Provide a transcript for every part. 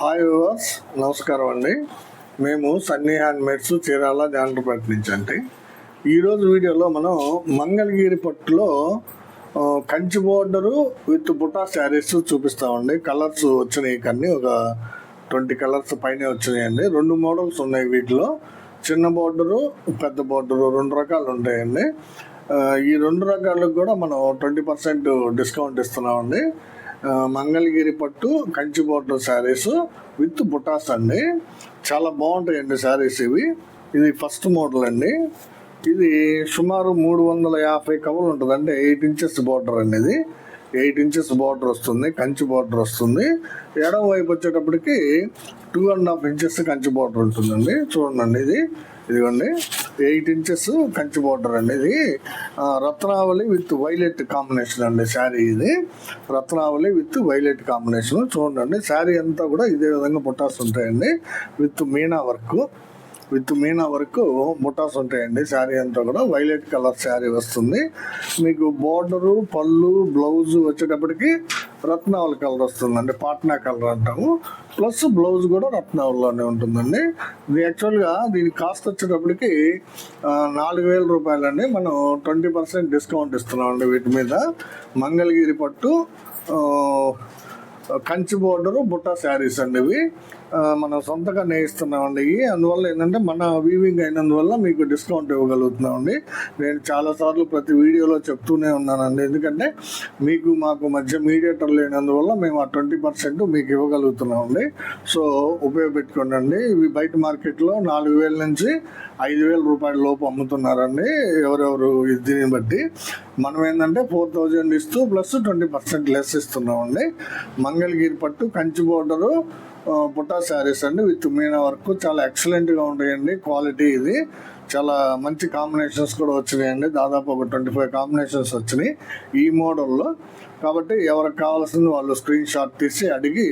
Hi viewers నమస్కారం అండి. మేము సన్నీ హ్యాండ్ మేడ్స్ చీరాల జాండ్రపేట నుంచి అండి. ఈరోజు వీడియోలో మనం మంగళగిరి పట్టులో కంచి బోర్డరు విత్ బుటా శారీస్ చూపిస్తామండి. కలర్స్ వచ్చినాయి కానీ ఒక ట్వంటీ కలర్స్ పైన వచ్చినాయండి. రెండు మోడల్స్ ఉన్నాయి వీటిలో. చిన్న బోర్డరు పెద్ద బోర్డరు రెండు రకాలు ఉంటాయండి. ఈ రెండు రకాలకు కూడా మనం ట్వంటీ పర్సెంట్ డిస్కౌంట్ ఇస్తున్నామండి. మంగళగిరి పట్టు కంచి బోర్డర్ శారీస్ విత్ బుటాస్ అండి. చాలా బాగుంటాయండి శారీస్ ఇవి. ఇది ఫస్ట్ మోడల్ అండి. ఇది సుమారు మూడు వందల యాభై కవర్లు ఉంటుంది అంటే ఎయిట్ ఇంచెస్ బార్డర్ అండి ఇది. ఎయిట్ ఇంచెస్ బార్డర్ వస్తుంది కంచి బార్డర్ వస్తుంది. ఎడమ వైపు వచ్చేటప్పటికి two and half inches Kanchi border ఉంటుందండి. చూడండి ఇది. ఇదిగోండి ఎయిట్ ఇంచెస్ కంచి బార్డర్ అండి ఇది రత్నావళి విత్ వైలెట్ కాంబినేషన్ అండి శారీ ఇది. రత్నావళి విత్ వైలెట్ కాంబినేషన్. చూడండి శారీ అంతా కూడా ఇదే విధంగా బుట్టాస్ ఉంటాయండి with meena work. With meena వరకు ముఠాస్ ఉంటాయండి. శారీ అంతా కూడా వైలెట్ కలర్ శారీ వస్తుంది. మీకు బోర్డరు పళ్ళు బ్లౌజ్ వచ్చేటప్పటికి రత్నావళి కలర్ వస్తుందండి. పాట్నా కలర్ అంటాము. ప్లస్ బ్లౌజ్ కూడా రత్నావళిలోనే ఉంటుందండి. ఇది యాక్చువల్గా దీని కాస్ట్ వచ్చేటప్పటికి నాలుగు వేల రూపాయలండి. మనం ట్వంటీ పర్సెంట్ డిస్కౌంట్ ఇస్తున్నామండి వీటి మీద. మంగళగిరి పట్టు కంచి బోర్డరు బుట్ట శారీస్ అండి ఇవి. మనం సొంతగా నేయిస్తున్నామండి. అందువల్ల ఏంటంటే మన వీవింగ్ అయినందువల్ల మీకు డిస్కౌంట్ ఇవ్వగలుగుతున్నామండి. నేను చాలాసార్లు ప్రతి వీడియోలో చెప్తూనే ఉన్నానండి. ఎందుకంటే మీకు మాకు మధ్య మీడియేటర్ లేనందువల్ల మేము ఆ ట్వంటీ పర్సెంట్ మీకు ఇవ్వగలుగుతున్నామండి. సో ఉపయోగపెట్టుకోండి ఇవి బయట మార్కెట్లో నాలుగు వేల నుంచి ఐదు వేల రూపాయల లోపు అమ్ముతున్నారండి. ఎవరెవరు దీన్ని బట్టి. మనం ఏంటంటే ఫోర్ థౌజండ్ ఇస్తూ ప్లస్ ట్వంటీ పర్సెంట్ లెస్ ఇస్తున్నామండి. మంగళగిరి పట్టు కంచి బోర్డరు ఆ, బుట్టా శారీస్ అండి విత్ మీనా వర్క్. చాలా ఎక్సలెంట్గా ఉంటాయండి క్వాలిటీ ఇది. చాలా మంచి కాంబినేషన్స్ కూడా వచ్చినాయండి దాదాపు ఒక ట్వంటీ ఫైవ్ కాంబినేషన్స్ వచ్చినాయి ఈ మోడల్లో. కాబట్టి ఎవరికి కావాల్సింది వాళ్ళు స్క్రీన్ షాట్ తీసి అడిగి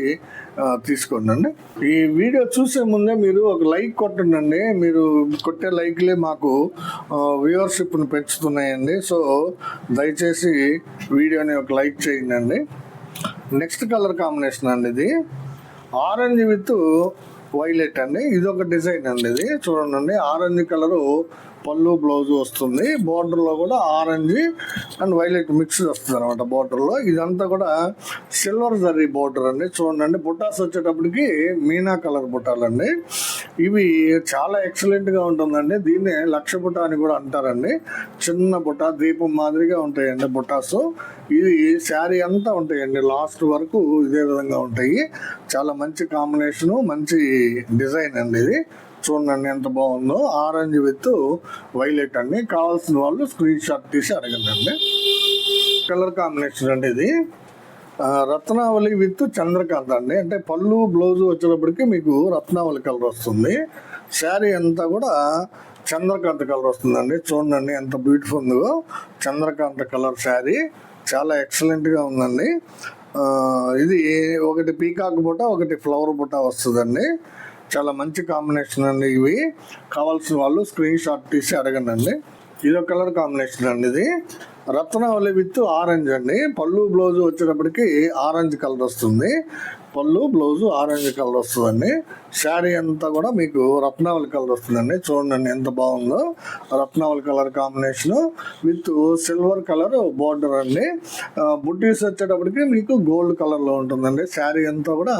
తీసుకోండి ఈ వీడియో చూసే ముందే మీరు ఒక లైక్ కొట్టండి మీరు కొట్టే లైక్లే మాకు వ్యూవర్షిప్ను పెంచుతున్నాయండి. సో దయచేసి వీడియోని ఒక లైక్ చేయండి నెక్స్ట్ కలర్ కాంబినేషన్ అండి ఇది. ఆరెంజ్ విత్ వైలెట్ అండి. ఇది ఒక డిజైన్ అండి ఇది. చూడండి ఆరెంజ్ కలరు పళ్ళు బ్లౌజ్ వస్తుంది. బార్డర్లో కూడా ఆరెంజ్ అండ్ వైలెట్ మిక్స్ వస్తుంది అనమాట బార్డర్లో ఇదంతా కూడా సిల్వర్ జరీ బార్డర్ అండి. చూడండి బుట్టాస్ వచ్చేటప్పటికి మీనా కలర్ బుట్టాలండి ఇవి చాలా ఎక్సలెంట్గా ఉంటుందండి. దీన్ని లక్ష బుట్ట అని కూడా అంటారండి. చిన్న బుట్ట దీపం మాదిరిగా ఉంటాయండి బుట్టాస్. ఇది శారీ అంతా ఉంటాయండి. లాస్ట్ వరకు ఇదే విధంగా ఉంటాయి. చాలా మంచి కాంబినేషను మంచి డిజైన్ అండి ఇది. చూడండి ఎంత బాగుందో. ఆరెంజ్ విత్ వైలెట్ అండి. కావాల్సిన వాళ్ళు స్క్రీన్ షాట్ తీసి అడగండి అండి. కలర్ కాంబినేషన్ అండి ఇది. రత్నావళి విత్ చంద్రకాంత్ అండి. అంటే పళ్ళు బ్లౌజ్ వచ్చేటప్పటికి మీకు రత్నావళి కలర్ వస్తుంది. శారీ అంతా కూడా చంద్రకాంత కలర్ వస్తుందండి. చూడండి ఎంత బ్యూటిఫుల్ ఉందో చంద్రకాంత కలర్ శారీ. చాలా ఎక్సలెంట్గా ఉందండి. ఇది ఒకటి పీకాక్ బుట్ట ఒకటి ఫ్లవర్ బుట్ట వస్తుందండి. చాలా మంచి కాంబినేషన్ అండి ఇవి. కావాల్సిన వాళ్ళు స్క్రీన్ షాట్ తీసి అడగండి. అండి ఇదో కలర్ కాంబినేషన్ అండి ఇది. రత్నావళి విత్ ఆరెంజ్ అండి. పళ్ళు బ్లౌజ్ వచ్చేటప్పటికి ఆరెంజ్ కలర్ వస్తుంది. పళ్ళు బ్లౌజ్ ఆరెంజ్ కలర్ వస్తుందండి. శారీ అంతా కూడా మీకు రత్నావళి కలర్ వస్తుందండి. చూడండి ఎంత బాగుందో. Ratnavali colour combination with silver colour border అండి. బుట్టీస్ వచ్చేటప్పటికి మీకు గోల్డ్ కలర్లో ఉంటుందండి. శారీ అంతా కూడా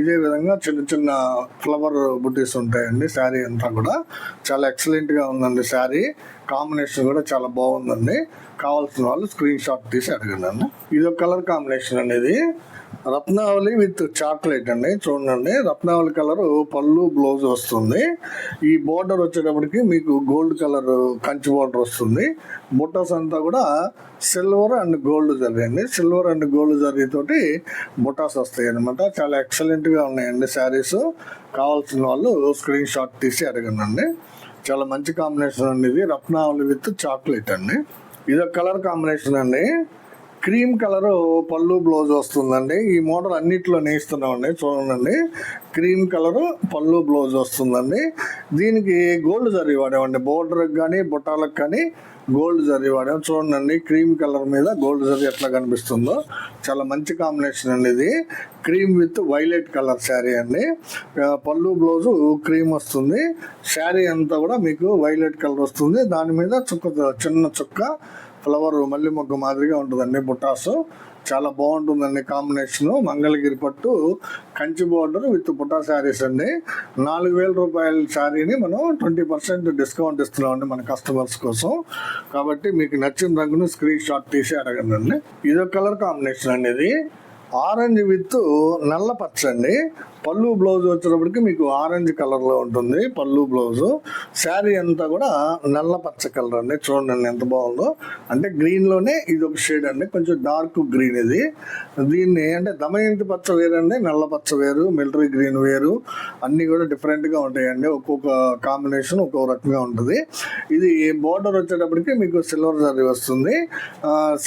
ఇదే విధంగా చిన్న చిన్న ఫ్లవర్ బుట్టీస్ ఉంటాయండి. శారీ అంతా కూడా చాలా ఎక్సలెంట్గా ఉందండి శారీ. కాంబినేషన్ కూడా చాలా బాగుందండి. కావాల్సిన వాళ్ళు స్క్రీన్ షాట్ తీసి అడగండి ఇది ఒక కలర్ కాంబినేషన్ అనేది రత్నావళి విత్ చాక్లెట్ అండి. చూడండి రత్నావళి కలర్ పళ్ళు బ్లౌజ్ వస్తుంది. ఈ బోర్డర్ వచ్చేటప్పటికి మీకు గోల్డ్ కలర్ కంచి బోర్డర్ వస్తుంది. బుట్టస్ అంతా కూడా సిల్వర్ అండ్ గోల్డ్ జరిగింది. సిల్వర్ అండ్ గోల్డ్ జరిగితోటి తోటి బుటాస్ వస్తాయి అనమాట చాలా ఎక్సలెంట్గా ఉన్నాయండి శారీస్. కావాల్సిన వాళ్ళు స్క్రీన్ షాట్ తీసి అడగనండి చాలా మంచి కాంబినేషన్ అండి ఇది. రత్నావళి విత్ చాక్లెట్ అండి. ఇది కలర్ కాంబినేషన్ అండి. క్రీమ్ కలర్ పళ్ళు బ్లౌజ్ వస్తుందండి. ఈ మోడల్ అన్నిట్లో నేయిస్తున్నామండి చూడండి. క్రీమ్ కలర్ పళ్ళు బ్లౌజ్ వస్తుందండి. దీనికి గోల్డ్ జరీ వాడేవండి బోర్డర్కి కానీ బుట్టాలకు కానీ గోల్డ్ జరీ వాడాం. చూడండి. క్రీమ్ కలర్ మీద గోల్డ్ జరీ ఎట్లా కనిపిస్తుందో. చాలా మంచి కాంబినేషన్ అండి ఇది. Cream with violet colour sari అండి. పళ్ళు బ్లౌజు క్రీమ్ వస్తుంది. శారీ అంతా కూడా మీకు వైలెట్ కలర్ వస్తుంది. దాని మీద చుక్క చిన్న చుక్క ఫ్లవర్ మల్లె మొగ్గ మాదిరిగా ఉంటుందండి బుటాసు. చాలా బాగుంటుందండి కాంబినేషను. మంగళగిరి పట్టు కంచి బోర్డర్ విత్ పుట్టా శారీస్ అండి. నాలుగు వేల రూపాయల శారీని మనం ట్వంటీ పర్సెంట్ డిస్కౌంట్ ఇస్తున్నామండి మన కస్టమర్స్ కోసం. కాబట్టి మీకు నచ్చిన రంగును స్క్రీన్ షాట్ తీసి అడగండి ఇదొక కలర్ కాంబినేషన్ అండి ఇది. ఆరెంజ్ విత్ నల్ల పచ్చ అండి పళ్ళు బ్లౌజ్ వచ్చేటప్పటికి మీకు ఆరెంజ్ కలర్లో ఉంటుంది. పళ్ళు బ్లౌజు. శారీ అంతా కూడా నల్ల పచ్చ కలర్ అండి. చూడండి ఎంత బాగుందో. అంటే గ్రీన్లోనే ఇది ఒక షేడ్ అండి. కొంచెం డార్క్ గ్రీన్ ఇది. దీన్ని అంటే దమయంతి పచ్చ వేరండి. నల్ల పచ్చ వేరు మిలిటరీ గ్రీన్ వేరు. అన్నీ కూడా డిఫరెంట్గా ఉంటాయండి. ఒక్కొక్క కాంబినేషన్ ఒక్కొక్క రకంగా ఉంటుంది. ఇది బోర్డర్ వచ్చేటప్పటికి మీకు సిల్వర్ జరీ వస్తుంది.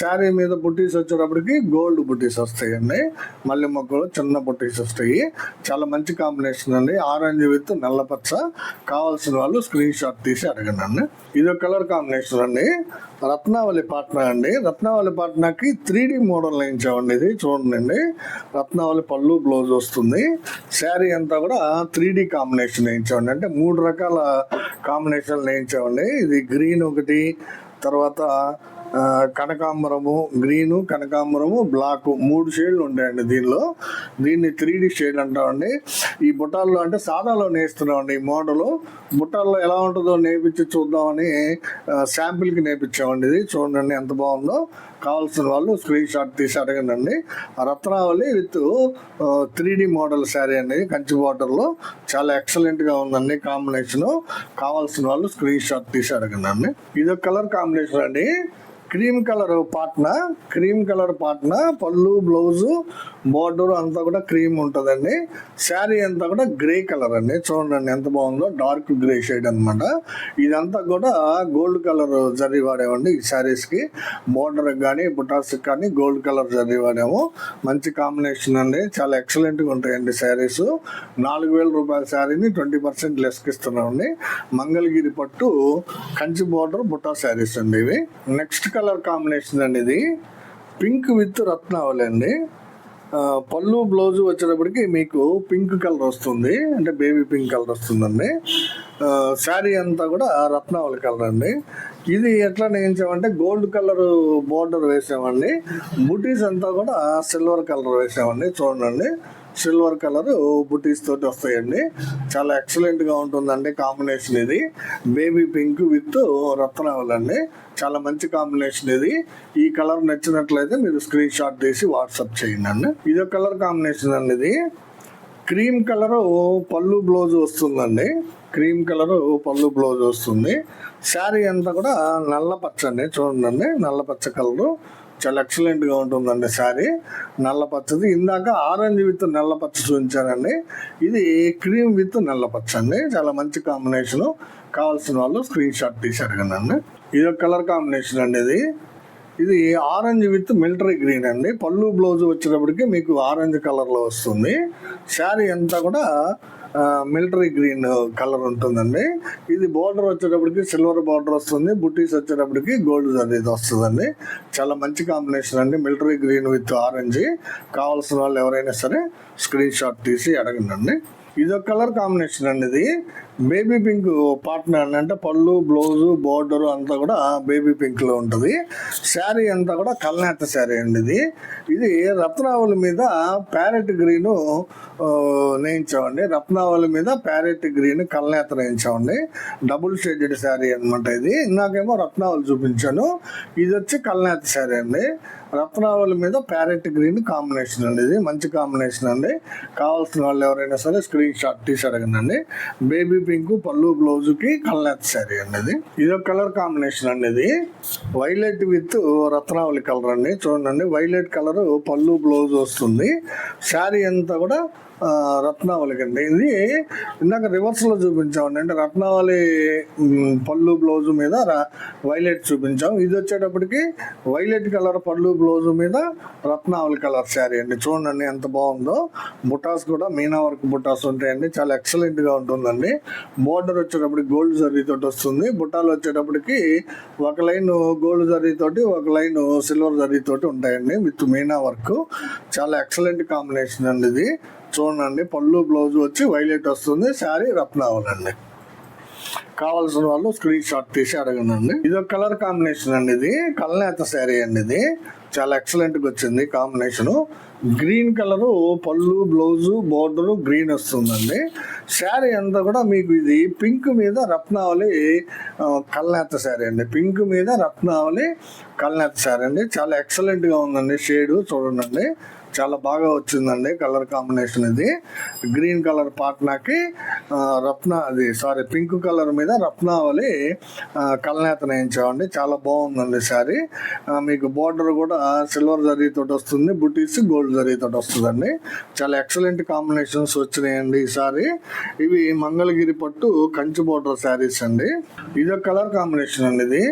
శారీ మీద బుటీస్ వచ్చేటప్పటికి గోల్డ్ బుటీస్ వస్తాయండి. మల్లె మొక్కలు చిన్న బుట్టీస్ వస్తాయి. చాలా మంచి కాంబినేషన్ అండి. ఆరెంజ్ విత్ నల్లపచ్చ కావాల్సిన వాళ్ళు స్క్రీన్ షాట్ తీసి అడగండి అండి ఇది ఒక కలర్ కాంబినేషన్ అండి. రత్నావళి పాట్నా అండి. రత్నావళి పాట్నాకి త్రీ డి మోడల్ వేయించామండి ఇది చూడండి రత్నావళి పళ్ళు బ్లౌజ్ వస్తుంది. శారీ అంతా కూడా త్రీ డి కాంబినేషన్ వేయించామండి. అంటే మూడు రకాల కాంబినేషన్లు వేయించామండి. ఇది గ్రీన్ ఒకటి తర్వాత కనకాంబరము గ్రీను కనకాంబరము బ్లాక్ మూడు షేడ్లు ఉంటాయండి దీనిలో. దీన్ని త్రీ డి షేడ్ అంటామండి. ఈ బుట్టాల్లో అంటే సాదాలో నేస్తున్నామండి ఈ మోడలు. బుట్టాల్లో ఎలా ఉంటుందో నేర్పించి చూద్దామని శాంపిల్కి నేర్పించామండి ఇది. చూడండి ఎంత బాగుందో. కావాల్సిన వాళ్ళు స్క్రీన్ షాట్ తీసి అడగండి Ratnavali with three D model sari అండి కంచి బార్డర్లో. చాలా ఎక్సలెంట్గా ఉందండి కాంబినేషను. కావాల్సిన వాళ్ళు స్క్రీన్ షాట్ తీసి అడగండి ఇది కలర్ కాంబినేషన్ అండి. Cream colour Patna cream colour Patna పళ్ళు బ్లౌజు బార్డర్ అంతా కూడా క్రీమ్ ఉంటుందండి. శారీ అంతా కూడా గ్రే కలర్ అండి. చూడండి ఎంత బాగుందో డార్క్ గ్రే షేడ్ అనమాట ఇదంతా కూడా గోల్డ్ కలర్ జరీ వాడేవండి ఈ శారీస్కి. బార్డర్ కానీ బుటాస్కి కానీ గోల్డ్ కలర్ జరీ వాడాము. మంచి కాంబినేషన్ అండి. చాలా ఎక్సలెంట్గా ఉంటాయండి శారీస్. నాలుగు వేల రూపాయల శారీని ట్వంటీ పర్సెంట్ లెస్కి ఇస్తున్నామండి. మంగళగిరి పట్టు కంచి బార్డర్ బుటా శారీస్ అండి ఇవి. నెక్స్ట్ కలర్ కాంబినేషన్ అండి ఇది. పింక్ విత్ రత్నావళి అండి. పళ్ళు బ్లౌజ్ వచ్చేటప్పటికి మీకు పింక్ కలర్ వస్తుంది. అంటే బేబీ పింక్ కలర్ వస్తుందండి. శారీ అంతా కూడా రత్నావళి కలర్ అండి. ఇది ఎట్లా నేయించామంటే గోల్డ్ కలర్ బోర్డర్ వేసామండి. బుటీస్ అంతా కూడా సిల్వర్ కలర్ వేసామండి. చూడండి. సిల్వర్ కలర్ బుటీస్ తోటి వస్తాయండి. చాలా ఎక్సలెంట్గా ఉంటుందండి కాంబినేషన్ ఇది. బేబీ పింక్ విత్ రత్నావళి అండి చాలా మంచి కాంబినేషన్ ఇది. ఈ కలర్ నచ్చినట్లయితే మీరు స్క్రీన్ షాట్ తీసి వాట్సాప్ చేయండి అండి. ఇదో కలర్ కాంబినేషన్ అండి ఇది. క్రీమ్ కలరు పళ్ళు బ్లౌజ్ వస్తుందండి. క్రీమ్ కలరు పళ్ళు బ్లౌజ్ వస్తుంది. శారీ అంతా కూడా నల్ల పచ్చ అండి. చూడండి నల్ల పచ్చ కలరు. చాలా ఎక్సలెంట్గా ఉంటుందండి శారీ. నల్ల పచ్చది. ఇందాక ఆరెంజ్ విత్ నల్ల పచ్చ చూపించానండి. ఇది క్రీమ్ విత్ నల్ల పచ్చ అండి. చాలా మంచి కాంబినేషను. కావాల్సిన వాళ్ళు స్క్రీన్ షాట్ తీసి కదండి. ఇది ఒక కలర్ కాంబినేషన్ అండి ఇది. ఇది ఆరెంజ్ విత్ మిలిటరీ గ్రీన్ అండి. పళ్ళు బ్లౌజ్ వచ్చేటప్పటికి మీకు ఆరెంజ్ కలర్లో వస్తుంది. శారీ అంతా కూడా మిలిటరీ గ్రీన్ కలర్ ఉంటుందండి. ఇది బార్డర్ వచ్చేటప్పటికి సిల్వర్ బార్డర్ వస్తుంది. బుటీస్ వచ్చేటప్పటికి గోల్డ్ అనేది వస్తుందండి. చాలా మంచి కాంబినేషన్ అండి. Military green with orange. కావాల్సిన వాళ్ళు ఎవరైనా సరే స్క్రీన్ షాట్ తీసి అడగండి ఇది ఒక కలర్ కాంబినేషన్ అండి ఇది. బేబీ పింక్ పార్ట్నర్ అంటే పళ్ళు బ్లౌజు బార్డర్ అంతా కూడా బేబీ పింక్లో ఉంటుంది. శారీ అంతా కూడా కల్నేత శారీ అండి ఇది. ఇది రత్నావళి మీద ప్యారెట్ గ్రీన్ నేయించామండి. రత్నావళి మీద ప్యారెట్ గ్రీన్ కల్నేత నేయించామండి. డబుల్ షేడెడ్ శారీ అన్నమాట ఇది. ఇందాకేమో రత్నావళి చూపించాను. ఇది వచ్చి కల్నేత శారీ అండి. రత్నావళి మీద ప్యారెట్ గ్రీన్ కాంబినేషన్ అండి ఇది. మంచి కాంబినేషన్ అండి. కావాల్సిన వాళ్ళు ఎవరైనా సరే స్క్రీన్ షాట్ తీసి అడగండి. బేబీ పింక్ పళ్ళు బ్లౌజ్కి కల్నేత శారీ అండి? ఇది ఇది ఒక కలర్ కాంబినేషన్ అండి ఇది. వైలెట్ విత్ రత్నావళి కలర్ అండి. చూడండి వైలెట్ కలర్ పళ్ళు బ్లౌజ్ వస్తుంది. శారీ అంతా కూడా రత్నావళికి అండి ఇది ఇందాక రివర్స్లో చూపించామండి. అంటే రత్నావళి పళ్ళు బ్లౌజు మీద వైలెట్ చూపించాం. ఇది వచ్చేటప్పటికి వైలెట్ కలర్ పళ్ళు బ్లౌజు మీద రత్నావళి కలర్ శారీ అండి. చూడండి ఎంత బాగుందో. బుటాస్ కూడా మీనా వర్క్ బుటాస్ ఉంటాయండి. చాలా ఎక్సలెంట్గా ఉంటుందండి. బోర్డర్ వచ్చేటప్పటికి గోల్డ్ జరీ తోటి వస్తుంది. బుట్టాలు వచ్చేటప్పటికి ఒక లైన్ గోల్డ్ జరీ తోటి ఒక లైన్ సిల్వర్ జరీ తోటి ఉంటాయండి విత్ మీనా వర్క్. చాలా ఎక్సలెంట్ కాంబినేషన్ అండి ఇది. చూడండి పళ్ళు బ్లౌజ్ వచ్చి వైలెట్ వస్తుంది శారీ రత్నావళి కావాల్సిన వాళ్ళు స్క్రీన్ షాట్ తీసి అడగనండి. ఇది ఒక కలర్ కాంబినేషన్ అండి ఇది. కల్నేత శారీ అండి ఇది. చాలా ఎక్సలెంట్గా వచ్చింది కాంబినేషన్. గ్రీన్ కలరు పళ్ళు బ్లౌజు బోర్డరు గ్రీన్ వస్తుందండి. శారీ అంతా కూడా మీకు ఇది పింక్ మీద రత్నావళి కల్నేత శారీ అండి. పింక్ మీద రత్నావళి కల్నేత శారీ అండి. చాలా ఎక్సలెంట్గా ఉందండి షేడ్ చూడండి. చాలా బాగా వచ్చిందండి కలర్ కాంబినేషన్ ఇది. గ్రీన్ కలర్ పాట్నాకి రత్న అది సారీ పింక్ కలర్ మీద రత్నావళి కలనేత కల్నేత నేయించామండి. చాలా బాగుందండి శారీ. మీకు బార్డర్ కూడా సిల్వర్ జరీ తోటి వస్తుంది బుటీస్ గోల్డ్ జరీ తోటి వస్తుందండి. చాలా ఎక్సలెంట్ కాంబినేషన్స్ వచ్చినాయండి ఈసారి ఇవి మంగళగిరి పట్టు కంచి బోర్డర్ శారీస్ అండి. ఇది ఒక కలర్ కాంబినేషన్ అండి ఇది.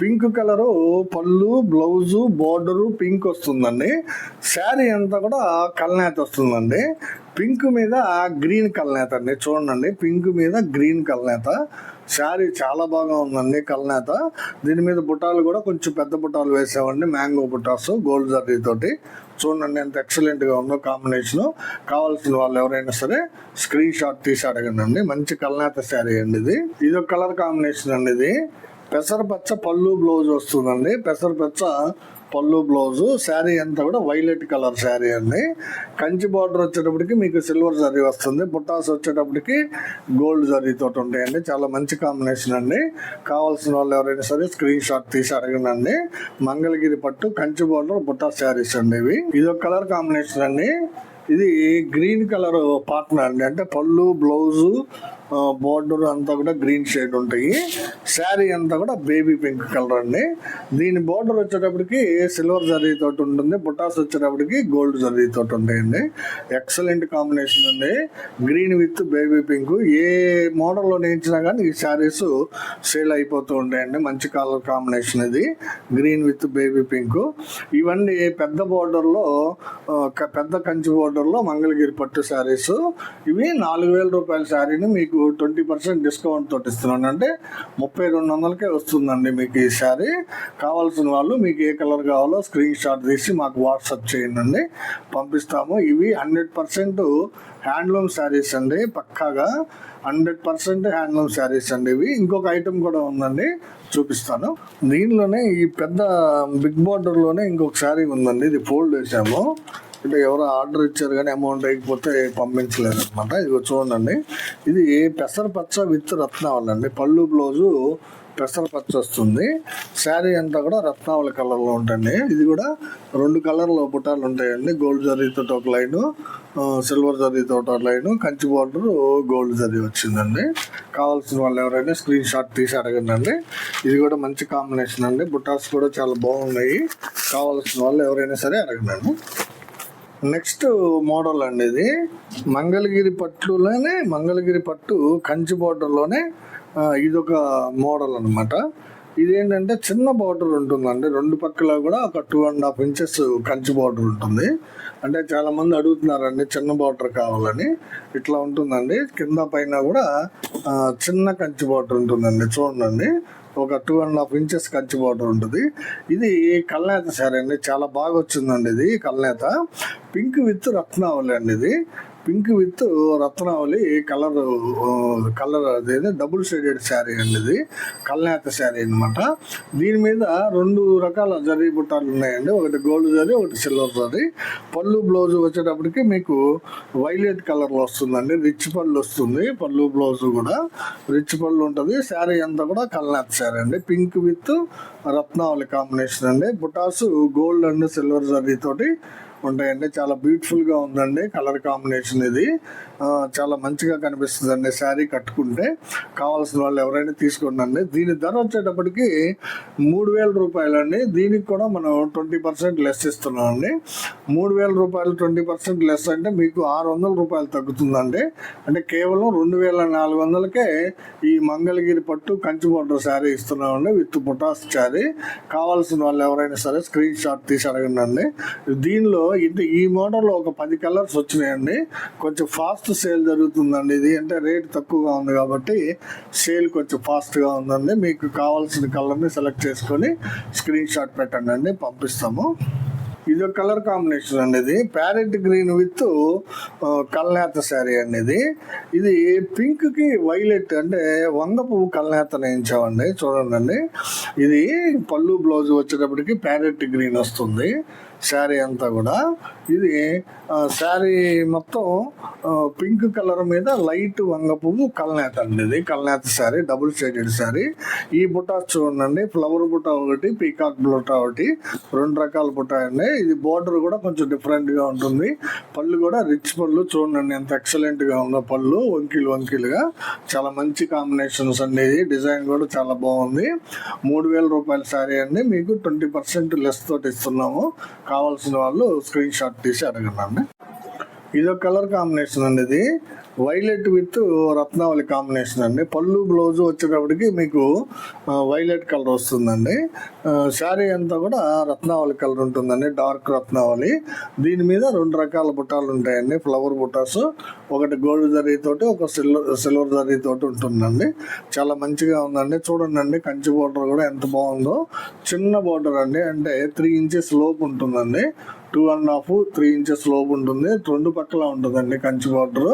పింక్ కలరు పళ్ళు బ్లౌజు బోర్డరు పింక్ వస్తుందండి. శారీ అంతా కూడా కల్నేత వస్తుందండి. పింక్ మీద గ్రీన్ కల్నేత అండి. చూడండి పింక్ మీద గ్రీన్ కల్నేత. శారీ చాలా బాగా ఉందండి కల్నేత. దీని మీద బుట్టాలు కూడా కొంచెం పెద్ద బుట్టాలు వేసామండి. మ్యాంగో బుట్టాస్ గోల్డ్ జరీ తోటి. చూడండి ఎంత ఎక్సలెంట్గా ఉందో కాంబినేషన్. కావాల్సిన వాళ్ళు ఎవరైనా సరే స్క్రీన్ షాట్ తీసి అడగండి మంచి కల్నేత శారీ అండి ఇది. ఇది ఒక కలర్ కాంబినేషన్ అండి ఇది. పెసరపచ్చ పళ్ళు బ్లౌజ్ వస్తుందండి. పెసరపచ్చ పళ్ళు బ్లౌజు శారీ అంతా కూడా వైలెట్ కలర్ శారీ అండి. కంచి బార్డర్ వచ్చేటప్పటికి మీకు సిల్వర్ జరీ వస్తుంది. బుట్టాస్ వచ్చేటప్పటికి గోల్డ్ జరీతో తోటి ఉంటాయండి. చాలా మంచి కాంబినేషన్ అండి. కావాల్సిన వాళ్ళు ఎవరైనా సరే స్క్రీన్ షాట్ తీసి అడగనండి. మంగళగిరి పట్టు కంచి బార్డర్ బుట్టా శారీస్ అండి ఇవి. ఇది ఒక కలర్ కాంబినేషన్ అండి. ఇది గ్రీన్ కలర్ పార్ట్నర్ అండి. అంటే పళ్ళు బ్లౌజు బోర్డర్ అంతా కూడా గ్రీన్ షేడ్ ఉంటాయి. శారీ అంతా కూడా బేబీ పింక్ కలర్ అండి. దీని బోర్డర్ వచ్చేటప్పటికి సిల్వర్ జరీ తోటి ఉంటుంది బుటాస్ వచ్చేటప్పటికి గోల్డ్ జరీ తోటి ఉంటాయండి. ఎక్సలెంట్ కాంబినేషన్ అండి. గ్రీన్ విత్ బేబీ పింక్ ఏ మోడల్లో నేర్చినా కానీ ఈ శారీస్ సేల్ అయిపోతూ ఉంటాయండి. మంచి కలర్ కాంబినేషన్ ఇది. గ్రీన్ విత్ బేబీ పింక్ ఇవన్నీ పెద్ద బోర్డర్లో పెద్ద కంచి బోర్డర్లో మంగళగిరి పట్టు శారీస్ ఇవి నాలుగు వేల రూపాయల శారీని మీకు ట్వంటీ పర్సెంట్ డిస్కౌంట్ తోటి ఇస్తున్నాను. అంటే ముప్పై రెండు వందలకే వస్తుందండి మీకు ఈ శారీ. కావాల్సిన వాళ్ళు మీకు ఏ కలర్ కావాలో స్క్రీన్ షాట్ తీసి మాకు వాట్సాప్ చేయండి. పంపిస్తాము. ఇవి హండ్రెడ్ పర్సెంట్ హ్యాండ్లూమ్ శారీస్ అండి. పక్కాగా హండ్రెడ్ పర్సెంట్ హ్యాండ్లూమ్ శారీస్ అండి ఇవి. ఇంకొక ఐటెం కూడా ఉందండి. చూపిస్తాను. దీనిలోనే ఈ పెద్ద బిగ్ బార్డర్లోనే ఇంకొక శారీ ఉందండి. ఇది ఫోల్డ్ వేసాము అంటే ఎవరో ఆర్డర్ ఇచ్చారు కానీ అమౌంట్ అయిపోతే పంపించలేదు అనమాట ఇది చూడండి. ఇది పెసరపచ్చ విత్ రత్నావళి అండి. పళ్ళు బ్లౌజు పెసరపచ్చ వస్తుంది. శారీ అంతా కూడా రత్నావళి కలర్లో ఉంటుంది ఇది కూడా రెండు కలర్లో బుట్టాలు ఉంటాయండి. గోల్డ్ జరీతో ఒక లైను సిల్వర్ జరీతో ఒక line Kanchi border gold zari వచ్చిందండి. కావాల్సిన వాళ్ళు ఎవరైనా స్క్రీన్ షాట్ తీసి అడగండి ఇది కూడా మంచి కాంబినేషన్ అండి. బుట్టాస్ కూడా చాలా బాగున్నాయి. కావాల్సిన వాళ్ళు ఎవరైనా సరే అడగండి నెక్స్ట్ మోడల్ అండి ఇది. మంగళగిరి పట్టులోనే మంగళగిరి పట్టు కంచి బార్డర్లోనే ఇది ఇదొక మోడల్ అనమాట ఇదేంటంటే చిన్న బార్డర్ ఉంటుందండి. రెండు పక్కల కూడా ఒక two and half inches Kanchi border ఉంటుంది. అంటే చాలామంది అడుగుతున్నారండి చిన్న బార్డర్ కావాలని. ఇట్లా ఉంటుందండి. కింద పైన కూడా చిన్న కంచి బార్డర్ ఉంటుందండి. చూడండి. ఒక two and half inches Kanchi border ఉంటుంది. ఇది కల్నేత శారీ అండి. చాలా బాగా వచ్చిందండి ఇది కల్నేత. పింక్ విత్ రత్నావళి అండి ఇది. Pink with Ratnavali colour colour అదేదో డబుల్ షేడెడ్ శారీ అండి ఇది కల్నేత శారీ అన్నమాట. దీని మీద రెండు రకాల జరీ బుట్టాలు ఉన్నాయండి. ఒకటి గోల్డ్ జరీ ఒకటి సిల్వర్ జరీ. పళ్ళు బ్లౌజ్ వచ్చేటప్పటికి మీకు వైలెట్ కలర్లో వస్తుందండి. రిచ్ పళ్ళు వస్తుంది. పళ్ళు బ్లౌజ్ కూడా రిచ్ పళ్ళు ఉంటుంది. శారీ అంతా కూడా కల్నేత శారీ అండి. పింక్ విత్ రత్నావళి కాంబినేషన్ అండి. Butas gold and silver zari తోటి ఉంటాయండి. చాలా బ్యూటిఫుల్గా ఉందండి. కలర్ కాంబినేషన్ ఇది. చాలా మంచిగా కనిపిస్తుంది అండి శారీ కట్టుకుంటే. కావాల్సిన వాళ్ళు ఎవరైనా తీసుకోండి దీని ధర వచ్చేటప్పటికి మూడు వేల రూపాయలండి. దీనికి కూడా మనం ట్వంటీ పర్సెంట్ లెస్ ఇస్తున్నాం అండి. మూడు వేల రూపాయలు ట్వంటీ పర్సెంట్ లెస్ అంటే మీకు ఆరు వందల రూపాయలు తగ్గుతుందండి. అంటే కేవలం రెండు వేల నాలుగు వందలకే ఈ మంగళగిరి పట్టు కంచి బోర్డర్ శారీ ఇస్తున్నామండి విత్ పుటాస్ శారీ. కావాల్సిన వాళ్ళు ఎవరైనా సరే స్క్రీన్ షాట్ తీసి అడగండి దీనిలో ఇది ఈ మోడల్లో ఒక పది కలర్స్ వచ్చినాయండి. కొంచెం ఫాస్ట్ సేల్ జరుగుతుందండి ఇది. అంటే రేట్ తక్కువగా ఉంది కాబట్టి సేల్ కొంచెం ఫాస్ట్గా ఉందండి. మీకు కావాల్సిన కలర్ని సెలెక్ట్ చేసుకొని స్క్రీన్ షాట్ పెట్టండి అండి పంపిస్తాము. ఇది ఒక కలర్ కాంబినేషన్ అండి ఇది. ప్యారెట్ గ్రీన్ విత్ కల్నేత శారీ అండి ఇది. ఇది పింక్కి వైలెట్ అంటే వంద పువ్వు కల్నేత నేయించామండి. చూడండి ఇది పళ్ళు బ్లౌజ్ వచ్చేటప్పటికి ప్యారెట్ గ్రీన్ వస్తుంది. శారీ అంతా కూడా. ఇది శారీ మొత్తం పింక్ కలర్ మీద లైట్ వంగ పువ్వు కల్నేత అండి ఇది. కల్నేత శారీ డబుల్ షేడెడ్ శారీ. ఈ బుట్ట చూడండి ఫ్లవర్ బుట్ట ఒకటి పీకాక్ బుట్ట ఒకటి రెండు రకాల బుటా అండి. ఇది బోర్డర్ కూడా కొంచెం డిఫరెంట్గా ఉంటుంది. పళ్ళు కూడా రిచ్ పళ్ళు చూడండి ఎంత ఎక్సలెంట్గా ఉందో పళ్ళు వంకీలు వంకీలుగా. చాలా మంచి కాంబినేషన్స్ అండి ఇది. డిజైన్ కూడా చాలా బాగుంది. మూడు వేల రూపాయల శారీ అండి. మీకు ట్వంటీ పర్సెంట్ లెస్ తోటి ఇస్తున్నాము. కావాల్సిన వాళ్ళు స్క్రీన్ షాట్ తీసి అడగండి ఇది ఒక కలర్ కాంబినేషన్ అండి ఇది. వైలెట్ విత్ రత్నావళి కాంబినేషన్ అండి. పళ్ళు బ్లౌజ్ వచ్చేటప్పటికి మీకు వైలెట్ కలర్ వస్తుందండి. శారీ అంతా కూడా రత్నావళి కలర్ ఉంటుందండి. డార్క్ రత్నావళి. దీని మీద రెండు రకాల బుట్టాలు ఉంటాయండి. ఫ్లవర్ బుట్టాస్ ఒకటి గోల్డ్ జరీ తోటి ఒక సిల్వర్ సిల్వర్ జరీ తోటి ఉంటుందండి. చాలా మంచిగా ఉందండి. చూడండి అండి కంచి బోర్డర్ కూడా ఎంత బాగుందో. చిన్న బోర్డర్ అండి. అంటే త్రీ ఇంచెస్ లోపు ఉంటుందండి. Two and half three inches లోపు ఉంటుంది. రెండు పక్కల ఉంటుందండి కంచి బార్డర్.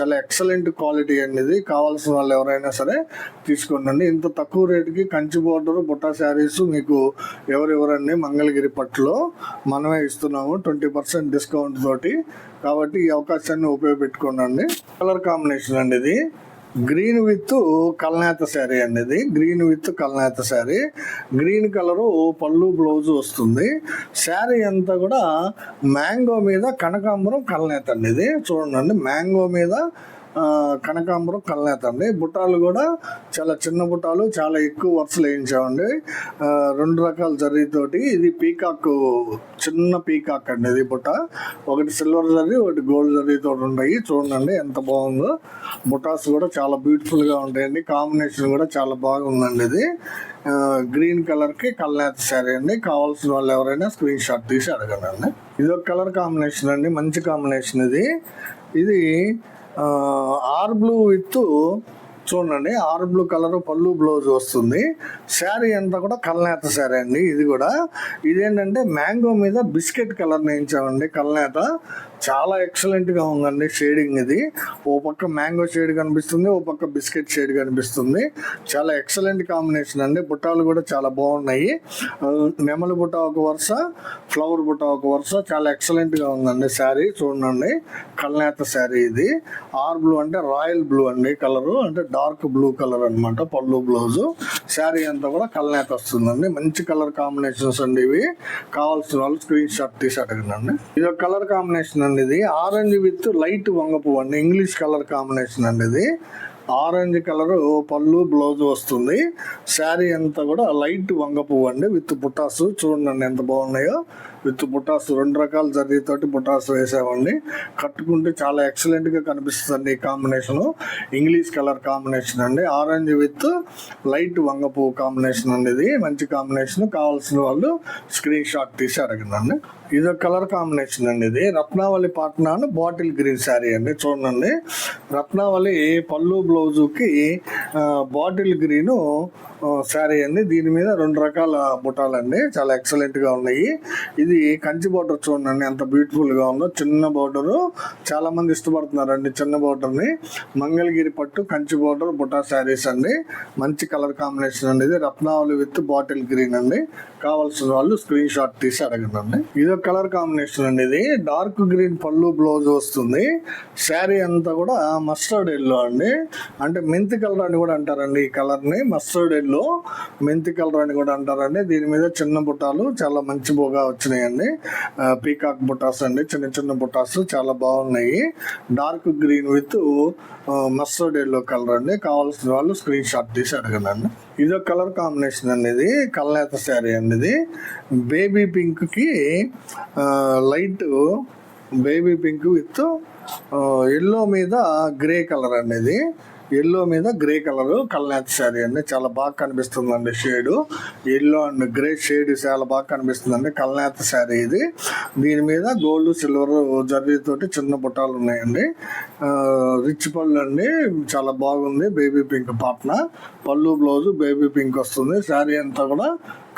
చాలా ఎక్సలెంట్ క్వాలిటీ అండి ఇది. కావాల్సిన వాళ్ళు ఎవరైనా సరే తీసుకోండి. ఇంత తక్కువ రేటుకి కంచి బార్డర్ బుట్టా శారీస్ మీకు ఎవరెవరండి? మంగళగిరి పట్టులో మనమే ఇస్తున్నాము. ట్వంటీ పర్సెంట్ డిస్కౌంట్ తోటి. కాబట్టి ఈ అవకాశాన్ని ఉపయోగపెట్టుకోండి. కలర్ కాంబినేషన్ అండి ఇది. గ్రీన్ విత్ కల్నేత శారీ అనేది గ్రీన్ విత్ కల్నేత శారీ. గ్రీన్ కలరు పళ్ళు బ్లౌజ్ వస్తుంది. శారీ అంతా కూడా మ్యాంగో మీద కనకాంబరం కల్నేత అండి ఇది. చూడండి మ్యాంగో మీద కనకాంబరం కల్నేత అండి బుట్టాలు కూడా చాలా చిన్న బుట్టాలు చాలా ఎక్కువ వరుసలు వేయించామండి. రెండు రకాల జరీతోటి ఇది పీకాక్ చిన్న పీకాక్ అండి ఇది బుట్ట. ఒకటి సిల్వర్ జరీ ఒకటి గోల్డ్ జరీతో ఉన్నాయి చూడండి ఎంత బాగుందో. బుటాస్ కూడా చాలా బ్యూటిఫుల్గా ఉంటాయండి. కాంబినేషన్ కూడా చాలా బాగుందండి ఇది. గ్రీన్ కలర్కి కల్నేత శారీ అండి. కావాల్సిన వాళ్ళు ఎవరైనా స్క్రీన్ షాట్ తీసి అడగండి ఇది ఒక కలర్ కాంబినేషన్ అండి. మంచి కాంబినేషన్ ఇది. ఇది ఆ, ఆర్ బ్లూ విత్ చూడండి ఆరు బ్లూ కలర్ పళ్ళు బ్లౌజ్ వస్తుంది. శారీ అంతా కూడా కల్నేత శారీ అండి ఇది కూడా. ఇదేంటంటే మ్యాంగో మీద బిస్కెట్ కలర్ నేయించామండి కల్నేత. చాలా ఎక్సలెంట్గా ఉందండి షేడింగ్ ఇది. ఓ పక్క మ్యాంగో షేడ్ కనిపిస్తుంది ఓ పక్క బిస్కెట్ షేడ్ కనిపిస్తుంది. చాలా ఎక్సలెంట్ కాంబినేషన్ అండి బుట్టాలు కూడా చాలా బాగున్నాయి. నెమలి బుట్ట ఒక వరుస ఫ్లవర్ బుట్ట ఒక వరుస చాలా ఎక్సలెంట్గా ఉందండి శారీ చూడండి. కల్నేత శారీ ఇది. ఆర్ బ్లూ అంటే రాయల్ బ్లూ అండి కలరు అంటే డార్క్ బ్లూ కలర్ అన్నమాట పళ్ళు బ్లౌజు. శారీ అంతా కూడా కల్నేత వస్తుందండి. మంచి కలర్ కాంబినేషన్స్ అండి ఇవి. కావాల్సిన వాళ్ళు స్క్రీన్ షాట్ తీసి అడగండి ఇది ఒక కలర్ కాంబినేషన్ అండి ఇది. ఆరెంజ్ విత్ లైట్ వంగపు అండి. ఇంగ్లీష్ కలర్ కాంబినేషన్ అండి ఇది. ఆరెంజ్ కలర్ పళ్ళు బ్లౌజ్ వస్తుంది. శారీ అంతా కూడా లైట్ వంగ పువ్వు అండి విత్ పుట్టాసు చూడండి ఎంత బాగున్నాయో. విత్ బుటాస్ రెండు రకాల జరీతోటి పుట్టాసు వేసామండి కట్టుకుంటే చాలా ఎక్సలెంట్గా కనిపిస్తుంది ఈ కాంబినేషన్. ఇంగ్లీష్ కలర్ కాంబినేషన్ అండి. ఆరెంజ్ విత్ లైట్ వంగపువ్వు కాంబినేషన్ అండి ఇది. మంచి కాంబినేషన్. కావాల్సిన వాళ్ళు స్క్రీన్ షాట్ తీసి అడగండి ఇది ఒక కలర్ కాంబినేషన్ అండి ఇది. రత్నావళి పాట్నా బాటిల్ గ్రీన్ శారీ అండి. చూడండి. రత్నావళి పళ్ళు బ్లౌజుకి బాటిల్ గ్రీన్ శారీ అండి. దీని మీద రెండు రకాల బుటాలండి చాలా ఎక్సలెంట్గా ఉన్నాయి. ఇది ఇది కంచి బార్డర్ చూడండి ఎంత బ్యూటిఫుల్గా ఉందో. చిన్న బోర్డర్ చాలా మంది ఇష్టపడుతున్నారండి చిన్న బోర్డర్ని. మంగళగిరి పట్టు కంచి బోర్డర్ బుటా శారీస్ అండి. మంచి కలర్ కాంబినేషన్ అండి ఇది. రత్నావళి విత్ బాటిల్ గ్రీన్ అండి. కావాల్సిన వాళ్ళు స్క్రీన్ షాట్ తీసి అడగండి ఇది ఒక కలర్ కాంబినేషన్ అండి ఇది. డార్క్ గ్రీన్ పళ్ళు బ్లౌజ్ వస్తుంది. శారీ అంతా కూడా మస్టర్డ్ ఎల్లో అండి. అంటే మెంతి కలర్ అని కూడా అంటారండి ఈ కలర్ని. మస్టర్డ్ ఎల్లో మెంతి కలర్ అని కూడా అంటారండి. దీని మీద చిన్న బుట్టాలు చాలా మంచి బోగా వచ్చినాయి. ఉన్నాయండి. పీకాక్ బుటాస్ అండి. చిన్న చిన్న బుటాస్ చాలా బాగున్నాయి. Dark green with mustard yellow colour అండి. కావాల్సిన వాళ్ళు స్క్రీన్ షాట్ తీసి అడగనండి ఇది ఒక కలర్ కాంబినేషన్ అండి ఇది. కల్నేత శారీ అండి ఇది. బేబీ పింక్కి light baby pink with yellow మీద గ్రే కలర్ అండి ఇది. ఎల్లో మీద గ్రే కలర్ కల్నేత శారీ అండి. చాలా బాగా కనిపిస్తుందండి shade. Yellow and grey shade చాలా బాగా కనిపిస్తుందండి కల్నేత శారీ ఇది. దీని మీద గోల్డ్ సిల్వర్ జరీతోటి చిన్న బుట్టాలు ఉన్నాయండి. రిచ్ పళ్ళు అండి. చాలా బాగుంది. Baby pink Patna. పళ్ళు బ్లౌజ్ బేబీ పింక్ వస్తుంది. శారీ అంతా కూడా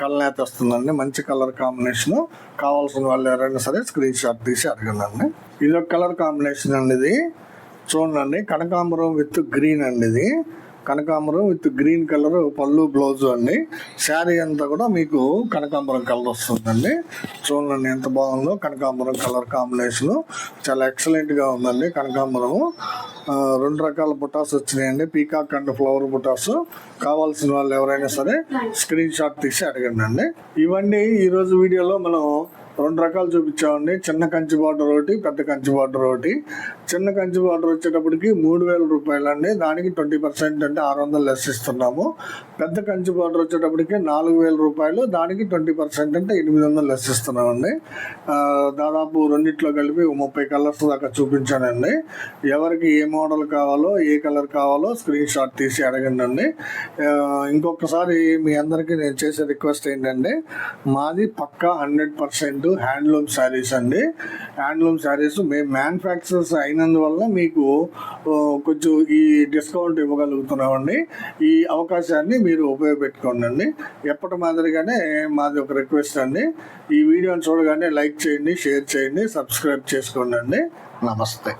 కల్నేత వస్తుందండి. మంచి కలర్ కాంబినేషన్. కావాల్సిన వాళ్ళు ఎవరైనా సరే స్క్రీన్ షాట్ తీసి అడగండి. ఇది ఒక కలర్ కాంబినేషన్ అండి ఇది. చూడండి కనకాంబరం విత్ గ్రీన్ అండి ఇది. కనకాంబరం విత్ గ్రీన్ కలర్ పళ్ళు బ్లౌజ్ అండి. శారీ అంతా కూడా మీకు కనకాంబరం కలర్ వస్తుందండి. చూడండి ఎంత బాగుందో కనకాంబరం కలర్ కాంబినేషన్. చాలా ఎక్సలెంట్గా ఉందండి కనకాంబరం రెండు రకాల బుటాస్ వచ్చినాయండి. పీకాక్ అండ్ ఫ్లవర్ బుటాస్. కావాల్సిన వాళ్ళు ఎవరైనా సరే స్క్రీన్ షాట్ తీసి అడగండి అండి. ఇవన్నీ ఈరోజు వీడియోలో మనం రెండు రకాలు చూపించామండి. చిన్న కంచి బార్డర్ ఒకటి పెద్ద కంచి బార్డర్ ఒకటి. చిన్న కంచి ఆర్డర్ వచ్చేటప్పటికి మూడు వేల రూపాయలు అండి దానికి ట్వంటీ పర్సెంట్ అంటే ఆరు వందలు లెస్ ఇస్తున్నాము. పెద్ద కంచి ఆర్డర్ వచ్చేటప్పటికి నాలుగు వేల రూపాయలు. దానికి ట్వంటీ పర్సెంట్ అంటే ఎనిమిది వందలు లెస్ ఇస్తున్నామండి. దాదాపు రెండిట్లో కలిపి ముప్పై కలర్స్ దాకా చూపించానండి. ఎవరికి ఏ మోడల్ కావాలో ఏ కలర్ కావాలో స్క్రీన్ షాట్ తీసి అడగండి అండి ఇంకొకసారి మీ అందరికీ నేను చేసే రిక్వెస్ట్ ఏంటంటే మాది పక్కా హండ్రెడ్ పర్సెంట్ హ్యాండ్లూమ్ శారీస్ అండి. హ్యాండ్లూమ్ శారీస్ మేము మ్యానుఫ్యాక్చరర్స్ అయినందువల్ల మీకు కొంచెం ఈ డిస్కౌంట్ ఇవ్వగలుగుతున్నామండి. ఈ అవకాశాన్ని మీరు ఉపయోగపెట్టుకోండి అండి. ఎప్పటి మాదిరిగానే మాది ఒక రిక్వెస్ట్ అండి. ఈ వీడియోని చూడగానే లైక్ చేయండి షేర్ చేయండి సబ్స్క్రైబ్ చేసుకోండి అండి. నమస్తే.